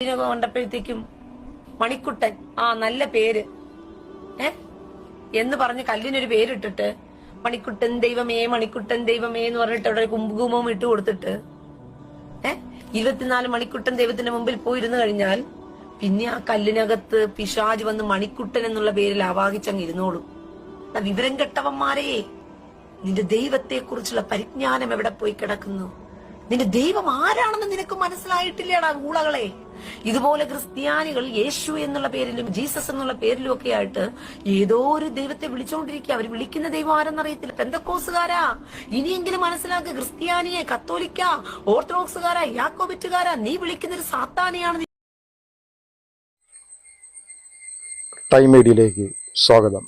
കണ്ടപ്പോഴത്തേക്കും മണിക്കുട്ടൻ ആ നല്ല പേര് ഏ? എന്ന് പറഞ്ഞ് കല്ലിനൊരു പേരിട്ടിട്ട് മണിക്കുട്ടൻ ദൈവമേ മണിക്കുട്ടൻ ദൈവമേ എന്ന് പറഞ്ഞിട്ട് അവിടെ കുംഭകുമവും ഇട്ട് കൊടുത്തിട്ട് ഏ? ഇരുപത്തിനാല് മണിക്കുട്ടൻ ദൈവത്തിന്റെ മുമ്പിൽ പോയിരുന്നു കഴിഞ്ഞാൽ പിന്നെ ആ കല്ലിനകത്ത് പിശാജ് വന്ന് മണിക്കുട്ടൻ എന്നുള്ള പേരിൽ ആവാഹിച്ചങ്ങ് ഇരുന്നോളും. വിവരം കെട്ടവന്മാരെ നിന്റെ ദൈവത്തെ കുറിച്ചുള്ള പരിജ്ഞാനം എവിടെ പോയി കിടക്കുന്നു? നിന്റെ ദൈവം ആരാണെന്ന് നിനക്ക് മനസ്സിലായിട്ടില്ലടാ ഊളകളെ? ഇതുപോലെ ക്രിസ്ത്യാനികൾ യേശു എന്നുള്ള പേരിലും ജീസസ് എന്നുള്ള പേരിലും ഒക്കെ ആയിട്ട് ഏതോ ഒരു ദൈവത്തെ വിളിച്ചുകൊണ്ടിരിക്കുക അവർ വിളിക്കുന്ന ദൈവം ആരെന്നറിയത്തില്ല. പെന്തക്കോസുകാരാ ഇനിയെങ്കിലും മനസ്സിലാക്കുക ക്രിസ്ത്യാനിയെ കത്തോലിക്ക ഓർത്തഡോക്സുകാരാ യാക്കോബിറ്റുകാരാ. നീ വിളിക്കുന്ന ഒരു സാത്താനെയാണ് നീ. ടൈം മീഡിയയിലേക്ക് സ്വാഗതം.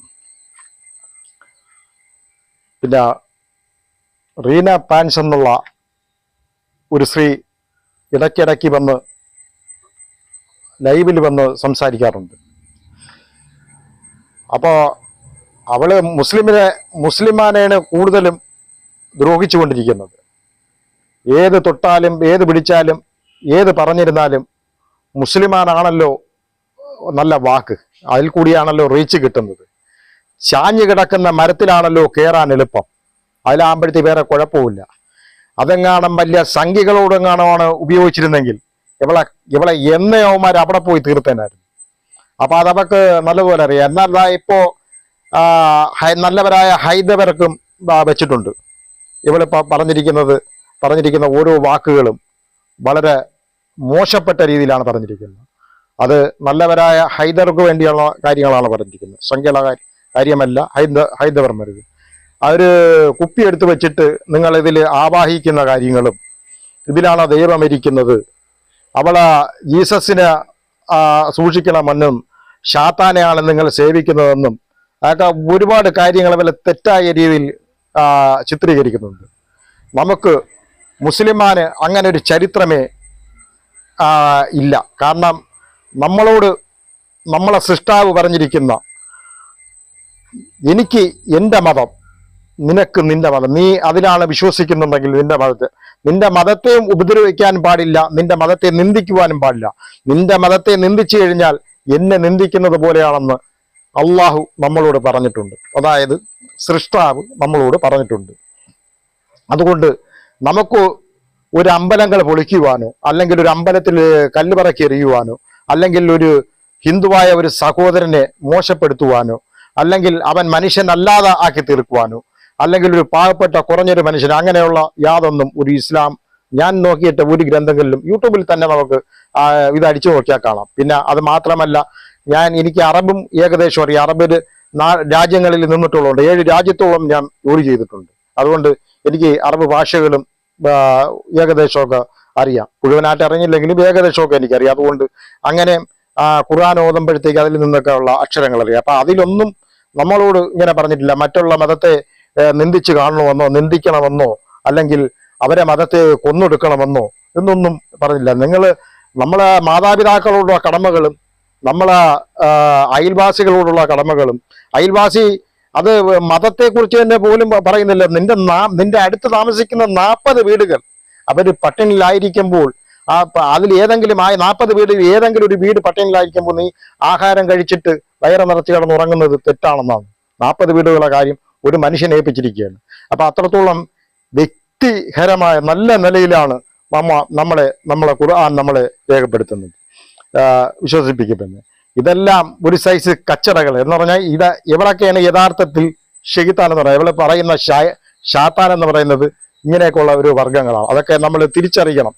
പിന്നെ റീന പാൻസ് എന്നുള്ള ഒരു സ്ത്രീ ഇടയ്ക്കിടയ്ക്ക് വന്ന് ലൈവിൽ വന്ന് സംസാരിക്കാറുണ്ട്. അപ്പോൾ അവൾ മുസ്ലിമിനെ മുസ്ലിമാനെയാണ് കൂടുതലും ദ്രോഹിച്ചുകൊണ്ടിരിക്കുന്നത്. ഏത് തൊട്ടാലും ഏത് പിടിച്ചാലും ഏത് പറഞ്ഞിരുന്നാലും മുസ്ലിമാനാണല്ലോ നല്ല വാക്ക്. അതിൽ കൂടിയാണല്ലോ റീച്ച് കിട്ടുന്നത്. ചാഞ്ഞു കിടക്കുന്ന മരത്തിലാണല്ലോ കയറാൻ എളുപ്പം. അതിലാകുമ്പോഴത്തേക്ക് വേറെ കുഴപ്പമില്ല അതെങ്ങാണം വലിയ സംഖ്യകളോടെങ്ങാണമാണ് ഉപയോഗിച്ചിരുന്നെങ്കിൽ ഇവളെ ഇവളെ എന്നയോമാർ അവിടെ പോയി തീർത്തേനായിരുന്നു. അപ്പൊ അതവക്ക് നല്ലപോലെ അറിയാം. എന്നാൽ ഇപ്പോ നല്ലവരായ ഹൈദവർക്കും വെച്ചിട്ടുണ്ട്. ഇവളിപ്പോ പറഞ്ഞിരിക്കുന്നത് പറഞ്ഞിരിക്കുന്ന ഓരോ വാക്കുകളും വളരെ മോശപ്പെട്ട രീതിയിലാണ് പറഞ്ഞിരിക്കുന്നത്. അത് നല്ലവരായ ഹൈദർക്ക് വേണ്ടിയുള്ള കാര്യങ്ങളാണ് പറഞ്ഞിരിക്കുന്നത്. സംഖ്യയുള്ള കാര്യ- കാര്യമല്ല ഹൈദ ഹൈദവർമ്മരുത് അവർ കുപ്പി എടുത്തു വെച്ചിട്ട് നിങ്ങൾ ഇതിൽ ആവാഹിക്കുന്ന കാര്യങ്ങളും ഇതിലാണ് ദൈവം ഇരിക്കുന്നത്. അവളെ ജീസസിനെ സൂക്ഷിക്കണമെന്നും ഷാത്താനെയാണ് നിങ്ങൾ സേവിക്കുന്നതെന്നും അതൊക്കെ ഒരുപാട് കാര്യങ്ങൾ അവരെ തെറ്റായ രീതിയിൽ ചിത്രീകരിക്കുന്നുണ്ട്. നമുക്ക് മുസ്ലിമാന് അങ്ങനെ ഒരു ചരിത്രമേ ഇല്ല. കാരണം നമ്മളോട് നമ്മളെ സൃഷ്ടാവ് പറഞ്ഞിരിക്കുന്ന എനിക്ക് എന്റെ മതം നിനക്ക് നിന്റെ മതം. നീ അതിലാണ് വിശ്വസിക്കുന്നുണ്ടെങ്കിൽ നിന്റെ മതത്തെ. നിന്റെ മതത്തെയും ഉപദ്രവിക്കാൻ പാടില്ല. നിന്റെ മതത്തെ നിന്ദിക്കുവാനും പാടില്ല. നിന്റെ മതത്തെ നിന്ദിച്ചു കഴിഞ്ഞാൽ എന്നെ നിന്ദിക്കുന്നത് പോലെയാണെന്ന് അള്ളാഹു നമ്മളോട് പറഞ്ഞിട്ടുണ്ട്. അതായത് സൃഷ്ടാവ് നമ്മളോട് പറഞ്ഞിട്ടുണ്ട്. അതുകൊണ്ട് നമുക്ക് ഒരു അമ്പലങ്ങൾ പൊളിക്കുവാനോ അല്ലെങ്കിൽ ഒരു അമ്പലത്തിൽ കല്ല് പറക്കി എറിയുവാനോ അല്ലെങ്കിൽ ഒരു ഹിന്ദുവായ ഒരു സഹോദരനെ മോശപ്പെടുത്തുവാനോ അല്ലെങ്കിൽ അവൻ മനുഷ്യനല്ലാതെ ആക്കി തീർക്കുവാനോ അല്ലെങ്കിൽ ഒരു പാവപ്പെട്ട കുറഞ്ഞൊരു മനുഷ്യൻ അങ്ങനെയുള്ള യാതൊന്നും ഒരു ഇസ്ലാം ഞാൻ നോക്കിയിട്ട് ഒരു ഗ്രന്ഥങ്ങളിലും യൂട്യൂബിൽ തന്നെ നമുക്ക് ഇത് അടിച്ചു നോക്കിയാൽ കാണാം. പിന്നെ അത് മാത്രമല്ല ഞാൻ എനിക്ക് അറബും ഏകദേശം അറിയാം. അറബിൽ രാജ്യങ്ങളിൽ നിന്നിട്ടുള്ളതുകൊണ്ട് ഏഴ് രാജ്യത്തോളം ഞാൻ ജോലി ചെയ്തിട്ടുണ്ട്. അതുകൊണ്ട് എനിക്ക് അറബ് ഭാഷകളും ഏകദേശമൊക്കെ അറിയാം. മുഴുവനായിട്ട് അറിഞ്ഞില്ലെങ്കിലും ഏകദേശമൊക്കെ എനിക്കറിയാം. അതുകൊണ്ട് അങ്ങനെ ഖുർആൻ ഓതുമ്പോഴത്തേക്ക് അതിൽ നിന്നൊക്കെ ഉള്ള അക്ഷരങ്ങൾ അറിയാം അപ്പൊ അതിലൊന്നും നമ്മളോട് ഇങ്ങനെ പറഞ്ഞിട്ടില്ല. മറ്റുള്ള മതത്തെ നിന്ദിച്ച് കാണണമെന്നോ നിന്ദിക്കണമെന്നോ അല്ലെങ്കിൽ അവരെ മതത്തെ കൊന്നൊടുക്കണമെന്നോ എന്നൊന്നും പറഞ്ഞില്ല. നിങ്ങൾ നമ്മളെ മാതാപിതാക്കളോടുള്ള കടമകളും നമ്മളെ അയൽവാസികളോടുള്ള കടമകളും അയൽവാസി അത് മതത്തെക്കുറിച്ച് തന്നെ പോലും പറയുന്നില്ല. നിന്റെ നാ നിന്റെ അടുത്ത് താമസിക്കുന്ന നാൽപ്പത് വീടുകൾ അവർ പട്ടിണിയിലായിരിക്കുമ്പോൾ ആ അതിൽ ഏതെങ്കിലും ആ നാൽപ്പത് വീട് ഏതെങ്കിലും ഒരു വീട് പട്ടിണിയിലായിരിക്കുമ്പോൾ നീ ആഹാരം കഴിച്ചിട്ട് വയറ് നിറച്ച് കിടന്നുറങ്ങുന്നത് തെറ്റാണെന്നാണ്. നാൽപ്പത് വീടുകളുടെ കാര്യം ഒരു മനുഷ്യനെ ഏൽപ്പിച്ചിരിക്കുകയാണ്. അപ്പൊ അത്രത്തോളം വ്യക്തിഹരമായ നല്ല നിലയിലാണ് നമ്മ നമ്മളെ നമ്മളെ ഖുർആൻ നമ്മളെ രേഖപ്പെടുത്തുന്നത്. വിശ്വസിപ്പിക്കപ്പെടുന്നത്. ഇതെല്ലാം ഒരു സൈസ് കച്ചടകൾ എന്ന് പറഞ്ഞാൽ ഇത് ഇവിടെയൊക്കെയാണ് യഥാർത്ഥത്തിൽ ഷെയ്ത്താൻ എന്ന് പറയുന്നത്. ഇവിടെ പറയുന്ന ഷാത്താൻ എന്ന് പറയുന്നത് ഇങ്ങനെയൊക്കെയുള്ള ഒരു വർഗങ്ങളാണ് അതൊക്കെ നമ്മൾ തിരിച്ചറിയണം.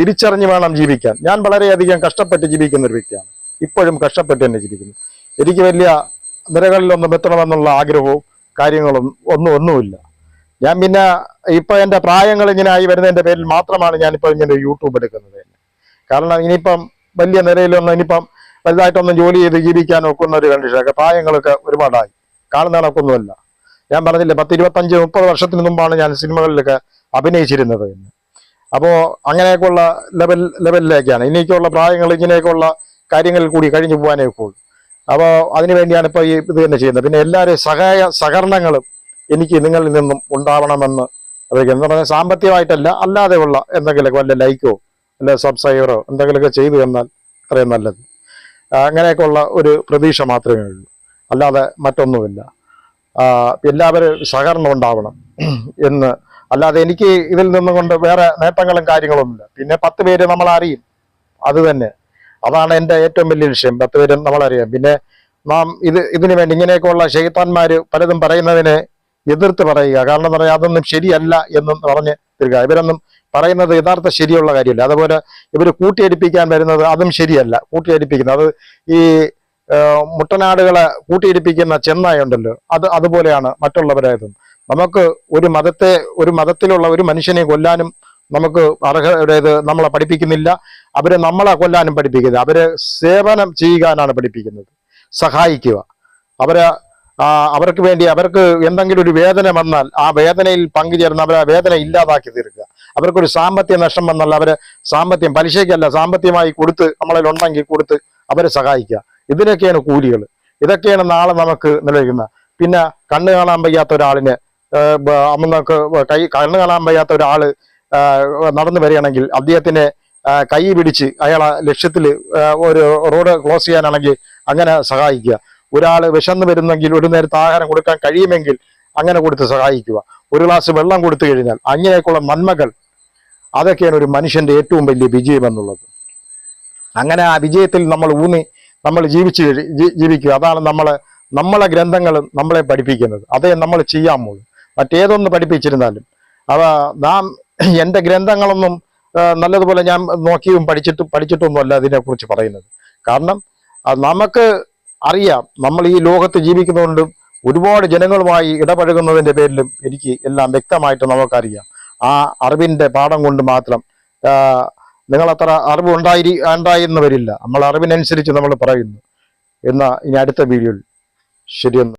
തിരിച്ചറിഞ്ഞ് വേണം ജീവിക്കാൻ. ഞാൻ വളരെയധികം കഷ്ടപ്പെട്ട് ജീവിക്കുന്ന ഒരു വ്യക്തിയാണ്. ഇപ്പോഴും കഷ്ടപ്പെട്ട് തന്നെ ജീവിക്കുന്നു. എനിക്ക് വലിയ നിരകളിലൊന്നും എത്തണമെന്നുള്ള ആഗ്രഹവും കാര്യങ്ങളും ഒന്നും ഒന്നുമില്ല. ഞാൻ പിന്നെ ഇപ്പൊ എന്റെ പ്രായങ്ങൾ ഇങ്ങനെ ആയി വരുന്നതിന്റെ പേരിൽ മാത്രമാണ് ഞാനിപ്പോ ഇങ്ങനെ യൂട്യൂബ് എടുക്കുന്നത്. കാരണം ഇനിയിപ്പം വലിയ നിലയിലൊന്നും ഇനിയിപ്പം വലുതായിട്ടൊന്നും ജോലി ചെയ്ത് ജീവിക്കാൻ ഒക്കുന്ന ഒരു കണ്ടീഷനൊക്കെ പ്രായങ്ങളൊക്കെ ഒരുപാടായി. കാണുന്ന കണക്കൊന്നുമല്ല ഞാൻ പറഞ്ഞില്ല പത്ത് ഇരുപത്തഞ്ച് മുപ്പത് വർഷത്തിന് മുമ്പാണ് ഞാൻ സിനിമകളിലൊക്കെ അഭിനയിച്ചിരുന്നത് തന്നെ അപ്പോ അങ്ങനെയൊക്കെയുള്ള ലെവൽ ലെവലിലേക്കാണ് ഇനിയൊക്കെയുള്ള പ്രായങ്ങൾ ഇങ്ങനെയൊക്കെയുള്ള കാര്യങ്ങളിൽ കൂടി കഴിഞ്ഞു പോകാനേ ഇപ്പോൾ അപ്പോൾ അതിനുവേണ്ടിയാണ് ഇപ്പോൾ ഈ ഇത് തന്നെ ചെയ്യുന്നത്. പിന്നെ എല്ലാവരും സഹായ സഹകരണങ്ങളും എനിക്ക് നിങ്ങളിൽ നിന്നും ഉണ്ടാവണമെന്ന് അറിയിക്കുന്നു എന്ന് പറഞ്ഞാൽ സാമ്പത്തികമായിട്ടല്ല അല്ലാതെയുള്ള എന്തെങ്കിലുമൊക്കെ വല്ല ലൈക്കോ അല്ല സബ്സ്ക്രൈബറോ എന്തെങ്കിലുമൊക്കെ ചെയ്തു തന്നാൽ അത്രയും നല്ലത്. അങ്ങനെയൊക്കെ അങ്ങനെയൊക്കെയുള്ള ഒരു പ്രതീക്ഷ മാത്രമേ ഉള്ളൂ. അല്ലാതെ മറ്റൊന്നുമില്ല. എല്ലാവരും സഹകരണം ഉണ്ടാവണം എന്ന്. അല്ലാതെ എനിക്ക് ഇതിൽ നിന്നും കൊണ്ട് വേറെ നേട്ടങ്ങളും കാര്യങ്ങളൊന്നുമില്ല പിന്നെ പത്ത് പേര് നമ്മൾ അറിയും. അത് തന്നെ. അതാണ് എന്റെ ഏറ്റവും വലിയ വിഷയം. പത്ത് പേരും നമ്മളറിയാം പിന്നെ നാം ഇത് ഇതിനു വേണ്ടി ഇങ്ങനെയൊക്കെയുള്ള ഷെയ്ത്താന്മാര് പലതും പറയുന്നതിനെ എതിർത്ത് പറയുക. കാരണം എന്ന് പറഞ്ഞാൽ അതൊന്നും ശരിയല്ല എന്നും പറഞ്ഞ് തരിക ഇവരൊന്നും പറയുന്നത് യഥാർത്ഥ ശരിയുള്ള കാര്യമല്ല. അതുപോലെ ഇവർ കൂട്ടിയടിപ്പിക്കാൻ വരുന്നത് അതും ശരിയല്ല. കൂട്ടിയടിപ്പിക്കുന്നത്. അത് ഈ മുട്ടനാടുകളെ കൂട്ടിയിടിപ്പിക്കുന്ന ചെന്നായ ഉണ്ടല്ലോ അത് അതുപോലെയാണ് മറ്റുള്ളവരായതും. നമുക്ക് ഒരു മതത്തെ ഒരു മതത്തിലുള്ള ഒരു മനുഷ്യനെ കൊല്ലാനും നമുക്ക് അർഹതയത് നമ്മളെ പഠിപ്പിക്കുന്നില്ല. അവരെ നമ്മളെ കൊല്ലാനും പഠിപ്പിക്കുന്നത് അവരെ സേവനം ചെയ്യാനാണ് പഠിപ്പിക്കുന്നത്. സഹായിക്കുക. അവരെ അവർക്ക് വേണ്ടി അവർക്ക് എന്തെങ്കിലും ഒരു വേദന വന്നാൽ ആ വേദനയിൽ പങ്കുചേർന്ന് അവരെ വേദന ഇല്ലാതാക്കി തീർക്കുക. അവർക്കൊരു സാമ്പത്തിക നഷ്ടം വന്നാൽ അവരെ സാമ്പത്തികം പലിശയ്ക്കല്ല സാമ്പത്തികമായി കൊടുത്ത് നമ്മളിൽ ഉണ്ടെങ്കിൽ കൊടുത്ത് അവരെ സഹായിക്കുക. ഇതിനൊക്കെയാണ് കൂലികൾ ഇതൊക്കെയാണ് നാളെ നമുക്ക് നിലനിൽക്കുന്നത്. പിന്നെ കണ്ണ് കാണാൻ വയ്യാത്ത ഒരാളിന് ബ- കൈ കണ്ണ് കാണാൻ വയ്യാത്ത ആഹ്, നടന്നു വരികയാണെങ്കിൽ അദ്ദേഹത്തിന് കൈ പിടിച്ച് അയാളെ ലക്ഷ്യത്തിൽ ഒരു റോഡ് ക്ലോസ് ചെയ്യാനാണെങ്കിൽ അങ്ങനെ സഹായിക്കുക. ഒരാൾ വിശന്നു വരുന്നെങ്കിൽ ഒരു നേരത്തെ ആഹാരം കൊടുക്കാൻ കഴിയുമെങ്കിൽ അങ്ങനെ കൊടുത്ത് സഹായിക്കുക. ഒരു ഗ്ലാസ് വെള്ളം കൊടുത്തു കഴിഞ്ഞാൽ അങ്ങനെയൊക്കെയുള്ള നന്മകൾ അതൊക്കെയാണ് ഒരു മനുഷ്യന്റെ ഏറ്റവും വലിയ വിജയം എന്നുള്ളത്. അങ്ങനെ ആ വിജയത്തിൽ നമ്മൾ ഊന്നി നമ്മൾ ജീവിച്ച് ജീവിക്കുക. അതാണ് നമ്മൾ നമ്മളെ ഗ്രന്ഥങ്ങൾ നമ്മളെ പഠിപ്പിക്കുന്നത്. അതേ നമ്മൾ ചെയ്യാൻ പോകും മറ്റേതൊന്ന് പഠിപ്പിച്ചിരുന്നാലും അവ നാം എന്റെ ഗ്രന്ഥങ്ങളൊന്നും നല്ലതുപോലെ ഞാൻ നോക്കിയും പഠിച്ചിട്ടും പഠിച്ചിട്ടൊന്നുമല്ല അതിനെക്കുറിച്ച് പറയുന്നത്. കാരണം നമുക്ക് അറിയാം നമ്മൾ ഈ ലോകത്ത് ജീവിക്കുന്നതുകൊണ്ട് ഒരുപാട് ജനങ്ങളുമായി ഇടപഴകുന്നതിന്റെ പേരിലും എനിക്ക് എല്ലാം വ്യക്തമായിട്ട് നമുക്കറിയാം. ആ അറിവിന്റെ പാഠം കൊണ്ട് മാത്രം നിങ്ങളത്ര അറിവ് ഉണ്ടായി ഉണ്ടായിരുന്നവരില്ല. വരില്ല നമ്മൾ അറിവിനനുസരിച്ച് നമ്മൾ പറയുന്നു. എന്ന ഇനി അടുത്ത വീഡിയോയിൽ ശരിയെന്ന്